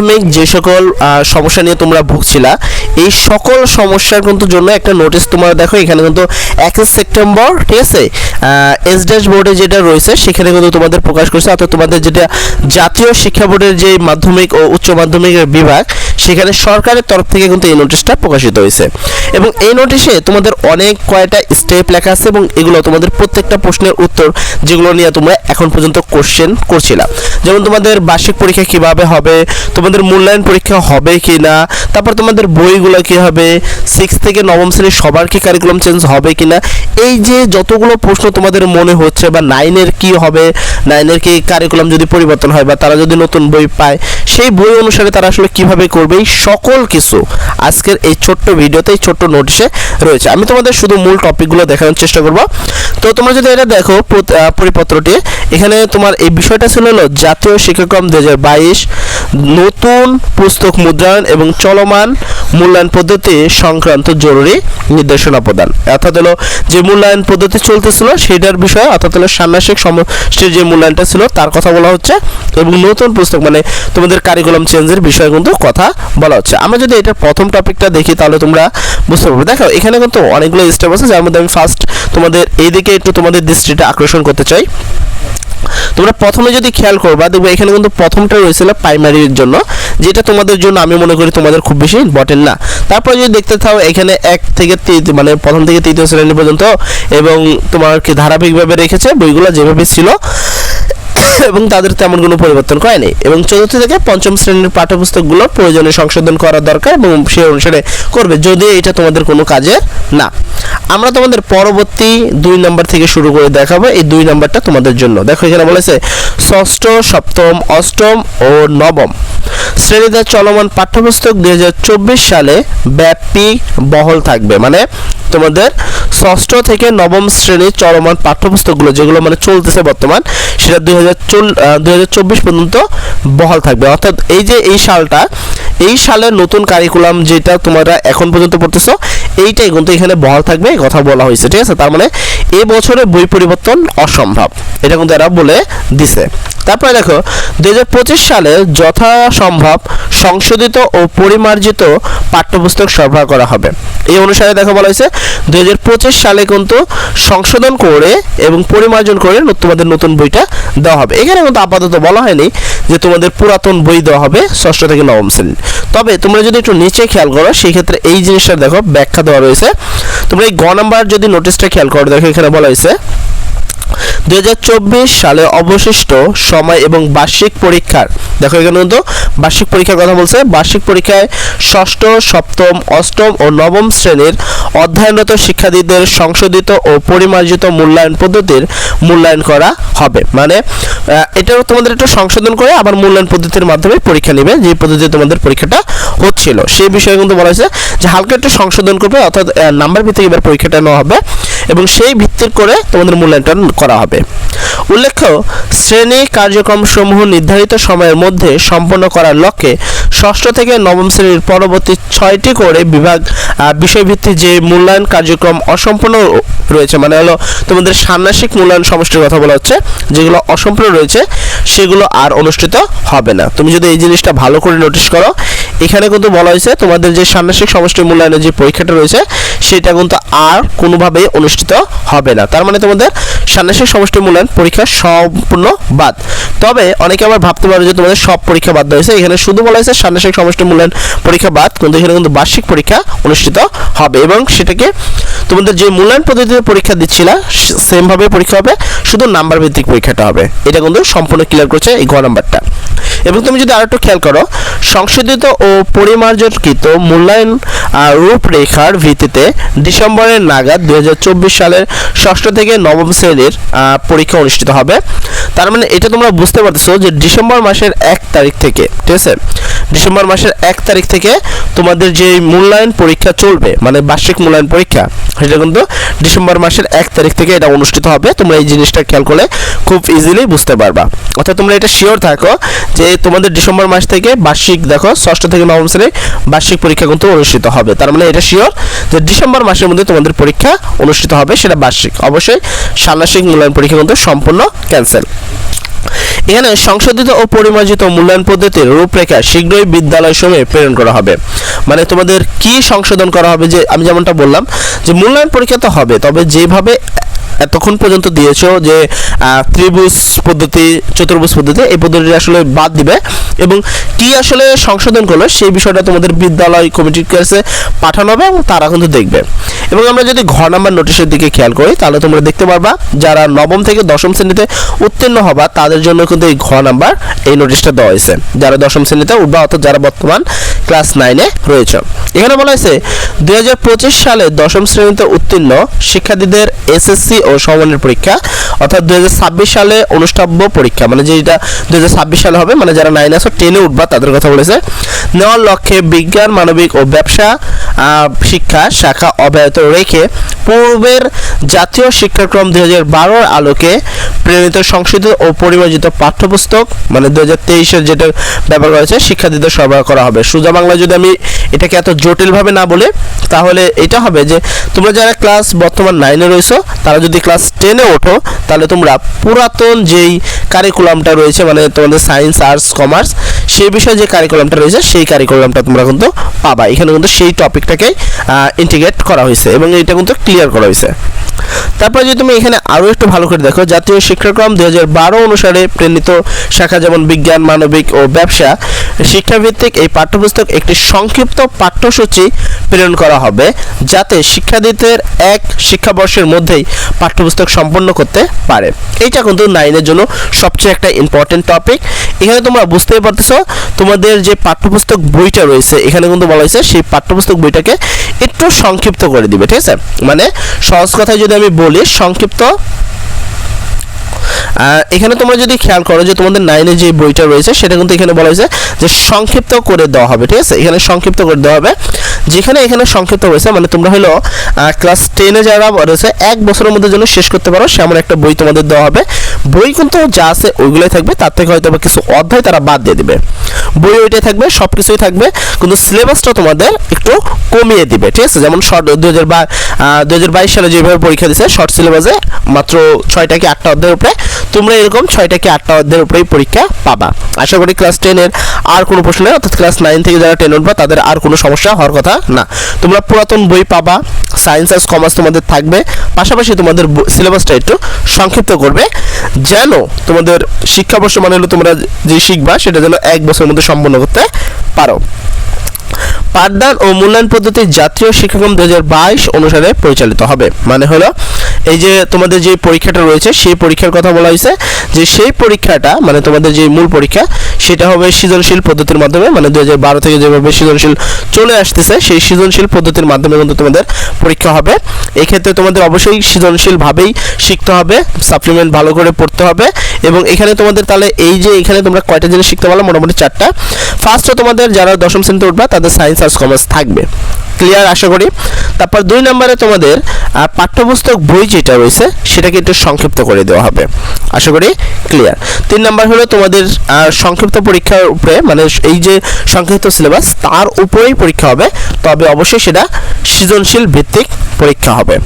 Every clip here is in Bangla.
মাধ্যমিক যে সকল সমস্যা নিয়ে তোমরা ভুগছিলা, এই সকল সমস্যার কিন্তু জন্য একটা নোটিশ তোমরা দেখো, এখানে কিন্তু একই সেপ্টেম্বর ঠিক আছে? এস ড্যাশ বোর্ডে যেটা রয়েছে, সেখানে কিন্তু তোমাদের প্রকাশ করছে, অর্থাৎ তোমাদের যেটা জাতীয় শিক্ষা বোর্ডের যে মাধ্যমিক ও উচ্চ মাধ্যমিকের বিভাগ সেখানে সরকারের তরফ থেকে কিন্তু এই নোটিশটা প্রকাশিত হয়েছে। এবং এই নোটিশে তোমাদের অনেক কয়টা স্টেপ লেখা আছে এবং এগুলো তোমাদের প্রত্যেকটা প্রশ্নের উত্তর যেগুলো নিয়ে তোমরা এখন পর্যন্ত কোশ্চেন করছিলা। যেমন তোমাদের বার্ষিক পরীক্ষা কীভাবে হবে, তোমাদের মূল্যায়ন পরীক্ষা হবে কি না তারপর তোমাদের বইগুলো কি হবে সিক্স থেকে নবম শ্রেণির সবার কি কারিকুলাম চেঞ্জ হবে কি না এই যে যতগুলো প্রশ্ন তোমাদের মনে হচ্ছে বা নাইনের কি হবে নাইনের কি কারিকুলাম যদি পরিবর্তন হয় বা তারা যদি নতুন বই পায়, সেই বই অনুসারে তারা আসলে কীভাবে করবে এই সকল কিছু। আজকের এই ছোট্ট ভিডিওতে, এই ছোট্ট নোটিশে রয়েছে। আমি তোমাদের শুধু মূল টপিকগুলো দেখানোর চেষ্টা করব। তো তোমরা যদি এটা দেখো পরিপত্রটি, এখানে তোমার এই বিষয়টা ছিল হলো জাতীয় শিক্ষাক্রম দু হাজার বাইশ, নতুন পুস্তক মুদ্রায়ন এবং চলমান মূল্যায়ন পদ্ধতি সংক্রান্ত জরুরি নির্দেশনা প্রদান। অর্থাৎ হলো যে মূল্যায়ন পদ্ধতি চলতেছিল সেটার বিষয়ে অর্থাৎ হলো ষান্মাসিক সমষ্টির যে মূল্যায়নটা ছিল, তার কথা বলা হচ্ছে। এবং নতুন পুস্তক মানে তোমাদের কারিকুলাম চেঞ্জের বিষয়ে কিন্তু কথা বলা হচ্ছে। আমরা যদি এটার প্রথম টপিকটা দেখি, তাহলে তোমরা বুঝতে পারবে। দেখো, এখানে কিন্তু অনেকগুলো স্টেপ আছে, যার মধ্যে আমি ফার্স্ট তোমাদের এইদিকে একটু তোমাদের দৃষ্টিটা আকর্ষণ করতে চাই। তোমরা প্রথমে যদি খেয়াল করবা, দেখবে এখানে কিন্তু প্রথমটা রয়েছিল প্রাইমারির জন্য, যেটা তোমাদের জন্য আমি মনে করি তোমাদের খুব বেশি ইম্পর্টেন্ট না। তারপরে যদি দেখতে থাও, এখানে এক থেকে মানে প্রথম থেকে তৃতীয় শ্রেণি পর্যন্ত এবং তোমার কি ধারাবাহিকভাবে রেখেছে বইগুলো যেভাবে ছিল এবং তাদের তেমন কোনো পরিবর্তন করেনি। এবং চতুর্থ থেকে পঞ্চম শ্রেণির পাঠ্যপুস্তকগুলো প্রয়োজনে সংশোধন করা দরকার এবং সেই অনুসারে করবে যদি এটা তোমাদের কোনো কাজে না। আমরা তোমাদের পরবর্তী দুই নাম্বার থেকে শুরু করে দেখাবো এই দুই নাম্বারটা তোমাদের জন্য। দেখো, এখানে বলেছে, ষষ্ঠ, সপ্তম, অষ্টম ও নবম। শ্রেণীতে চলমান পাঠ্যপুস্তক দুই হাজার চব্বিশ সালে ব্যাপী বহল থাকবে। মানে তোমাদের ষষ্ঠ থেকে নবম শ্রেণির চলমান পাঠ্যপুস্তকগুলো যেগুলো মানে চলতেছে বর্তমান, সেটা দুই হাজার পর্যন্ত বহাল থাকবে। অর্থাৎ এই যে এই সালটা, এই সালের নতুন কারিকুলাম যেটা তোমরা এখন পর্যন্ত পড়তেছো, এইটাই কিন্তু এখানে বহাল থাকবে কথা বলা হয়েছে, ঠিক আছে? তার মানে এ বছরে বই পরিবর্তন অসম্ভব। এটা কিন্তু এরা বলে দিছে। তারপরে দেখো, দুই হাজার পঁচিশ সালে যথাসম্ভব সংশোধিত ও পরিমার্জিত পাঠ্যপুস্তক সরবরাহ করা হবে। এই অনুসারে দেখো বলা হয়েছে, দুই হাজার পঁচিশ সালে কিন্তু সংশোধন করে এবং পরিমার্জন করে তোমাদের নতুন বইটা দেওয়া হবে। এখানে কিন্তু আপাতত বলা হয়নি যে তোমাদের পুরাতন বই দেওয়া হবে ষষ্ঠ থেকে নবম শ্রেণি। তবে তোমরা যদি একটু নিচে খেয়াল করো সেই ক্ষেত্রে এই জিনিসটা দেখো ব্যাখ্যা দেওয়া রয়েছে। তোমরা এই গ নাম্বার যদি নোটিশটা খেয়াল করো, দেখো এখানে বলা হয়েছে দুই হাজার চব্বিশ সালে অবশিষ্ট সময় এবং বার্ষিক পরীক্ষার, দেখো এখানে কিন্তু বার্ষিক পরীক্ষার কথা বলছে, বার্ষিক পরীক্ষায় ষষ্ঠ, সপ্তম, অষ্টম ও নবম শ্রেণির অধ্যয়নরত শিক্ষার্থীদের সংশোধিত ও পরিমার্জিত মূল্যায়ন পদ্ধতির মূল্যায়ন করা হবে। মানে এটাও তোমাদের একটু সংশোধন করে আবার মূল্যায়ন পদ্ধতির মাধ্যমে পরীক্ষা নেবে, যে পদ্ধতিতে তোমাদের পরীক্ষাটা হচ্ছিল। সেই বিষয়ে কিন্তু বলা হয়েছে যে হালকা একটু সংশোধন করবে, অর্থাৎ নাম্বার ভিত্তিক এবার পরীক্ষাটা নেওয়া হবে। এবং সেই ভিত্তির করে তোমাদের মূল্যায়নটা করা হবে। উল্লেখ্য, শ্রেণি কার্যক্রম সমূহ নির্ধারিত সময়ের মধ্যে সম্পন্ন করার লক্ষ্যে ষষ্ঠ থেকে নবম শ্রেণির পরবর্তী ছয়টি করে বিভাগ বিষয়ভিত্তিক যে মূল্যায়ন কার্যক্রম অসম্পূর্ণ রয়েছে মানে হলো তোমাদের ষান্মাসিক মূল্যায়ন সমষ্টির কথা বলা হচ্ছে, যেগুলো অসম্পূর্ণ রয়েছে, সেগুলো আর অনুষ্ঠিত হবে না। তুমি যদি এই জিনিসটা ভালো করে নোটিশ করো এখানে কিন্তু বলা হয়েছে তোমাদের যে ষান্মাসিক সমষ্টি মূল্যায়নের যে পরীক্ষাটা রয়েছে, সেটা কিন্তু আর কোনোভাবেই অনুষ্ঠিত হবে না। তার মানে তোমাদের ষান্মাসিক সমষ্টি মূল্যায়ন পরীক্ষা সম্পূর্ণ বাদ। তবে অনেকে আবার ভাবতে পারো যে তোমাদের সব পরীক্ষা বাদ হয়েছে। এখানে শুধু বলা হয়েছে ষান্মাসিক সমষ্টি মূল্যায়ন পরীক্ষা বাদ, কিন্তু এখানে কিন্তু বার্ষিক পরীক্ষা অনুষ্ঠিত হবে এবং সেটাকে তোমাদের যে মূল্যায়ন পদ্ধতিতে পরীক্ষা দিচ্ছিলা সেমভাবে পরীক্ষা হবে, শুধু নাম্বার ভিত্তিক পরীক্ষাটা হবে। এটা কিন্তু সম্পূর্ণ ক্লিয়ার করছে এই ঘ নাম্বারটা এবং তুমি যদি আরেকটু খেয়াল করো সংশোধিত ও পরিমার্জনকৃত মূল্যায়ন রূপরেখার ভিত্তিতে ডিসেম্বরের নাগাদ দু হাজার চব্বিশ সালের ষষ্ঠ থেকে নবম শ্রেণির পরীক্ষা অনুষ্ঠিত হবে। তার মানে এটা তোমরা বুঝতে পারতেছো যে ডিসেম্বর মাসের এক তারিখ থেকে, ঠিক আছে? ডিসেম্বর মাসের এক তারিখ থেকে তোমাদের যে মূল্যায়ন পরীক্ষা চলবে মানে বার্ষিক মূল্যায়ন পরীক্ষা সেটা কিন্তু ডিসেম্বর মাসের এক তারিখ থেকে এটা অনুষ্ঠিত হবে। তোমরা এই জিনিসটা খেয়াল করলে খুব ইজিলি বুঝতে পারবা। অর্থাৎ তোমরা এটা শিওর থাকো যে তোমাদের ডিসেম্বর মাস থেকে বার্ষিক দেখো, ষষ্ঠ থেকে নবম শ্রেণির বার্ষিক পরীক্ষা কিন্তু অনুষ্ঠিত হবে। তার মানে এটা শিওর যে ডিসেম্বর মাসের মধ্যে তোমাদের পরীক্ষা অনুষ্ঠিত হবে, সেটা বার্ষিক। অবশ্যই ষান্মাসিক মূল্যায়ন পরীক্ষা কিন্তু সম্পূর্ণ ক্যান্সেল এখানে সংশোধিত ও পরিমার্জিত মূল্যায়ন পদ্ধতির রূপরেখা শীঘ্রই বিদ্যালয় সমূহে প্রেরণ করা হবে। মানে তোমাদের কি সংশোধন করা হবে যে, আমি যেমনটা বললাম, যে মূল্যায়ন পরীক্ষা তো হবে, তবে যেভাবে এতক্ষণ পর্যন্ত দিয়েছ যে ত্রিভুজ পদ্ধতি, চতুর্ভুজ পদ্ধতি, এই পদ্ধতিটা আসলে বাদ দিবে এবং কি আসলে সংশোধন করল সেই বিষয়টা তোমাদের বিদ্যালয় কমিটির কাছে পাঠানো হবে এবং তারা কিন্তু দেখবে। এবং আমরা যদি ঘর নাম্বার নোটিশের দিকে খেয়াল করি, তাহলে তোমরা দেখতে পারবা যারা নবম থেকে দশম শ্রেণীতে উত্তীর্ণ হবা, তাদের জন্য কিন্তু এই ঘ নাম্বার এই নোটিশটা দেওয়া হয়েছে। যারা দশম শ্রেণীতে উঠবা, অর্থাৎ যারা বর্তমান ক্লাস নাইনে রয়েছে। এখানে বলা হয়েছে, দুই হাজার পঁচিশ সালে দশম শ্রেণীতে উত্তীর্ণ শিক্ষার্থীদের এসএসসি ও সমমানের পরীক্ষা, অর্থাৎ দুই হাজার ছাব্বিশ সালে অনুষ্ঠাব্য পরীক্ষা মানে যেটা দুই হাজার ছাব্বিশ সালে হবে মানে যারা নাইন আসো টেনে উঠবা, তাদের কথা বলেছে। নেওয়ার লক্ষ্যে বিজ্ঞান, মানবিক ও ব্যবসা শিক্ষা শাখা অব্যাহত রেখে পূর্বের জাতীয় শিক্ষাক্রম দুই হাজার বারোর আলোকে প্রেরিত সংশোধিত ও পরিমার্জিত পাঠ্যপুস্তক মানে দু হাজার তেইশের যেটা ব্যাপার রয়েছে শিক্ষার্থীদের সরবরাহ করা হবে। সোজা বাংলা যদি আমি এটাকে এত জটিলভাবে না বলে, তাহলে এটা হবে যে, তোমরা যারা ক্লাস বর্তমান নাইনে রয়েছো, তারা যদি ক্লাস টেনে ওঠো, তাহলে তোমরা পুরাতন যেই কারিকুলামটা রয়েছে মানে তোমাদের সায়েন্স আর্টস কমার্স সেই বিষয়ে যে কারিকুলামটা রয়েছে, সেই কারিকুলামটা তোমরা কিন্তু পাবা। এখানে কিন্তু সেই টপিকটাকে ইন্টিগ্রেট করা হয়েছে এবং এটা কিন্তু ক্লিয়ার করা হয়েছে। তারপর যদি তুমি এখানে আরও একটু ভালো করে দেখো, জাতীয় শিক্ষাক্রম দুই হাজার বারো অনুসারে প্রেরিত শাখা যেমন বিজ্ঞান, মানবিক ও ব্যবসা, শিক্ষাভিত্তিক এই পাঠ্যপুস্তক একটি সংক্ষিপ্ত পাঠ্যসূচি প্রেরণ করা হবে, যাতে শিক্ষার্থীদের এক শিক্ষাবর্ষের মধ্যেই পাঠ্যপুস্তক সম্পন্ন করতে পারে। এইটা কিন্তু নাইনের জন্য সবচেয়ে একটা ইম্পর্টেন্ট টপিক এখানে তোমরা বুঝতেই পারতেছো, তোমাদের যে পাঠ্যপুস্তক বইটা রয়েছে, এখানে কিন্তু বলা হয়েছে, সেই পাঠ্যপুস্তক বইটাকে একটু সংক্ষিপ্ত করে দিবে, ঠিক আছে? মানে সহজ কথায় যদি আমি বলি সংক্ষিপ্ত। এখানে তোমরা যদি খেয়াল করো যে তোমাদের নাইনে যে বইটা রয়েছে, সেটা কিন্তু এখানে বলা হয়েছে যে সংক্ষিপ্ত করে দেওয়া হবে, ঠিক আছে? এখানে সংক্ষিপ্ত করে দেওয়া হবে। যেখানে এখানে সংক্ষিপ্ত রয়েছে মানে তোমরা হলো ক্লাস টেনে যারা রয়েছে, এক বছরের মধ্যে যেন শেষ করতে পারো, সেমন একটা বই তোমাদের দেওয়া হবে। বই কিন্তু যা আছে ওইগুলোই থাকবে। তার থেকে হয়তো বা কিছু অধ্যায় তারা বাদ দিয়ে দিবে। বই ওইটাই থাকবে সব কিছুই থাকবে, কিন্তু সিলেবাসটা তোমাদের একটু কমিয়ে দিবে, ঠিক আছে? যেমন শর্ট দু হাজার বা দু হাজার বাইশ সালে যেভাবে পরীক্ষা দিচ্ছে শর্ট সিলেবাসে মাত্র ছয়টা কি আটটা অধ্যায়ের উপরে, তোমরা এরকম ছয়টা কি আটটা অধ্যায়ের উপরেই পরীক্ষা পাবা। আশা করি ক্লাস টেনের আর কোনো প্রশ্ন নেই, অর্থাৎ ক্লাস নাইন থেকে যারা টেন উঠবা, তাদের আর কোনো সমস্যা হওয়ার কথা না। তোমরা পুরাতন বই পাবা সায়েন্স আর কমার্স তোমাদের থাকবে, পাশাপাশি তোমাদের সিলেবাসটা একটু সংক্ষিপ্ত করবে। যেন তোমাদের শিক্ষাবর্ষ মানে হলো তোমরা যে শিখবা, সেটা যেন এক বছরের মধ্যে সম্পন্ন করতে পারো। পাঠদান ও মূল্যায়ন পদ্ধতি জাতীয় শিক্ষাক্রম দুই হাজার বাইশ অনুসারে পরিচালিত হবে। মানে হলো এই যে তোমাদের যে পরীক্ষাটা রয়েছে, সেই পরীক্ষার কথা বলা হয়েছে যে সেই পরীক্ষাটা মানে তোমাদের যে মূল পরীক্ষা, সেটা হবে সৃজনশীল পদ্ধতির মাধ্যমে মানে দুই হাজার বারো থেকে যেভাবে সৃজনশীল চলে আসতেছে, সেই সৃজনশীল পদ্ধতির মাধ্যমে কিন্তু তোমাদের পরীক্ষা হবে। এক্ষেত্রে তোমাদের অবশ্যই সৃজনশীলভাবেই শিখতে হবে সাপ্লিমেন্ট ভালো করে পড়তে হবে এবং এখানে তোমাদের তাহলে এই যে এখানে তোমরা কয়টা জিনিস শিখতে পারল, মোটামুটি চারটা। ফার্স্টে তোমাদের যারা দশম শ্রেণীতে উঠবা, তাদের সায়েন্স আর্টস কমার্স থাকবে। ক্লিয়ার আশা করি। তারপর দুই নম্বরে তোমাদের পাঠ্যপুস্তক বই যেটা রয়েছে, সেটাকে একটু সংক্ষিপ্ত করে দেওয়া হবে। আশা করি ক্লিয়ার তিন নম্বর হলো তোমাদের সংক্ষিপ্ত পরীক্ষার উপরে মানে এই যে সংক্ষিপ্ত সিলেবাস তার উপরেই পরীক্ষা হবে, তবে অবশ্যই সেটা সৃজনশীল ভিত্তিক পরীক্ষা হবে।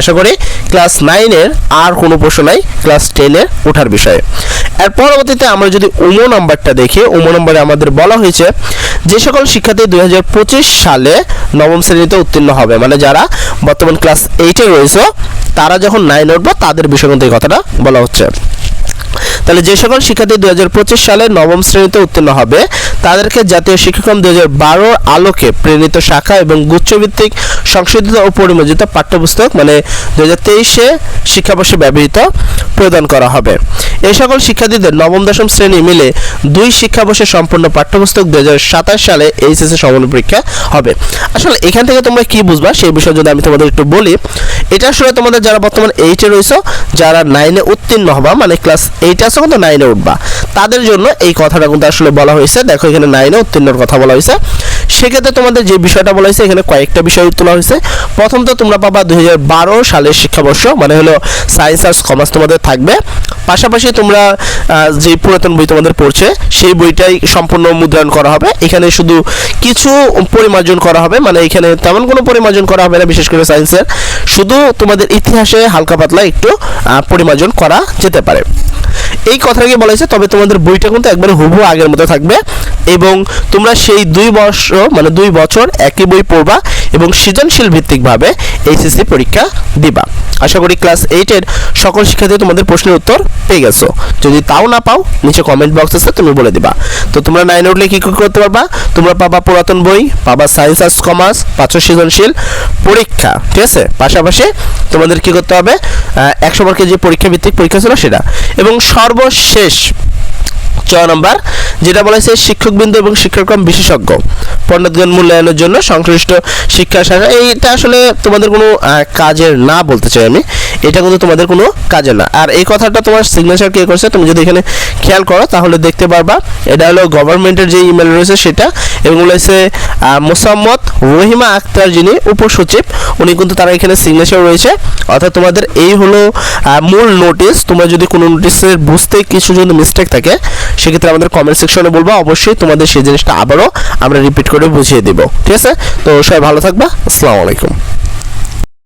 আশা করি ক্লাস নাইনের আর কোনো প্রশ্ন নাই ক্লাস টেনের ওঠার বিষয়ে। এর পরবর্তীতে আমরা যদি উমো নাম্বারটা দেখি, উমো নম্বরে আমাদের বলা হয়েছে যে সকল শিক্ষার্থী দুই হাজার পঁচিশ সালে নবম শ্রেণীতে উত্তীর্ণ হবে। মানে যারা বর্তমান ক্লাস এইটে রয়েছে, তারা যখন নাইন উঠবো, তাদের বিষয় এই কথাটা বলা হচ্ছে। তাহলে যে সকল শিক্ষার্থী দুই হাজার পঁচিশ সালে নবম শ্রেণীতে উত্তীর্ণ হবে তাদেরকে জাতীয় শিক্ষাক্রম দু হাজার আলোকে প্রেরিত শাখা এবং গুচ্ছভিত্তিক সংশোধিত ও পরিমার্জিত পাঠ্যপুস্তক মানে দু হাজার তেইশে শিক্ষাবর্ষে ব্যবহৃত, প্রদান করা হবে। এই সকল শিক্ষার্থীদের নবম, দশম শ্রেণি মিলে দুই শিক্ষাবর্ষে সম্পূর্ণ পাঠ্যপুস্তক দু হাজার সাতাশ সালে এইচএসএ সমাপনী পরীক্ষা হবে। আসলে এখান থেকে তোমরা কি বুঝবা সেই বিষয়ে যদি আমি তোমাদের একটু বলি। এটা আসলে তোমাদের যারা বর্তমান এইটে রয়েছে, যারা নাইনে উত্তীর্ণ হবা মানে ক্লাস এইট আছে কিন্তু নাইনে উঠবা। তাদের জন্য এই কথাটা কিন্তু আসলে বলা হয়েছে। দেখো, এখানে নাইনে উত্তীর্ণর কথা বলা হয়েছে। সেক্ষেত্রে তোমাদের যে বিষয়টা বলা হয়েছে, এখানে কয়েকটা বিষয় তোলা হয়েছে। প্রথম তো তোমরা পাবা দুই সালের শিক্ষাবর্ষ মানে হলো সায়েন্স আর্টস কমার্স তোমাদের থাকবে। পাশাপাশি তোমরা যে পুরাতন বই তোমাদের পড়ছে, সেই বইটাই সম্পূর্ণ মুদ্রায়ন করা হবে। এখানে শুধু কিছু পরিমার্জন করা হবে মানে এখানে তেমন কোনো পরিমার্জন করা হবে না, বিশেষ করে সায়েন্সের শুধু তোমাদের ইতিহাসে হালকা পাতলা একটু পরিমার্জন করা যেতে পারে। এই কথাটাকে বলা হয়েছে তবে তোমাদের বইটা কিন্তু একবারে হুবহু আগের মতো থাকবে। এবং তোমরা সেই দুই বর্ষ মানে দুই বছর একই বই পড়বা এবং সৃজনশীল ভিত্তিকভাবে এইচএসসি পরীক্ষা দিবা। আশা করি ক্লাস এইটের সকল শিক্ষার্থী তোমাদের প্রশ্নের উত্তর পেয়ে গেছো। যদি তাও না পাও, নিচে কমেন্ট বক্স আছে, তুমি বলে দিবা। তো তোমরা নাইনে উঠলে কী কী করতে পারবা? তোমরা পাবা পুরাতন বই, পাবা সায়েন্স আর্টস কমার্স পাঁচশো সৃজনশীল পরীক্ষা, ঠিক আছে? পাশাপাশি তোমাদের কী করতে হবে? একশো মার্কের যে পরীক্ষা ভিত্তিক পরীক্ষা ছিল সেটা। এবং সর্বশেষ ছয় নম্বর, যেটা বলা হয়েছে শিক্ষকবৃন্দ এবং শিক্ষাক্রম বিশেষজ্ঞ। পণ্ডিতগণ মূল্যায়নের জন্য সংশ্লিষ্ট শিক্ষা শাখা এইটা আসলে তোমাদের কোনো কাজের না বলতে চাই আমি। এটা কিন্তু তোমাদের কোনো কাজের না। আর এই কথাটা তোমার সিগনেচার কে করছে, তুমি যদি এখানে খেয়াল করো, তাহলে দেখতে পারবা। এটা হলো গভর্নমেন্টের যে ইমেল রয়েছে সেটা, এবং রয়েছে মোসাম্মদ রহিমা আক্তার যিনি উপসচিব, উনি কিন্তু তারা এখানে সিগনেচার রয়েছে। অর্থাৎ তোমাদের এই হলো মূল নোটিশ তোমরা যদি কোনো নোটিশের বুঝতে কিছু যদি মিস্টেক থাকে সেক্ষেত্রে আমাদের কমেন্ট সেকশনে বলব। অবশ্যই তোমাদের সেই জিনিসটা আবারও আমরা রিপিট করে বুঝিয়ে দেবো। ঠিক আছে? তো সবাই ভালো থাকবা। আসসালামু আলাইকুম।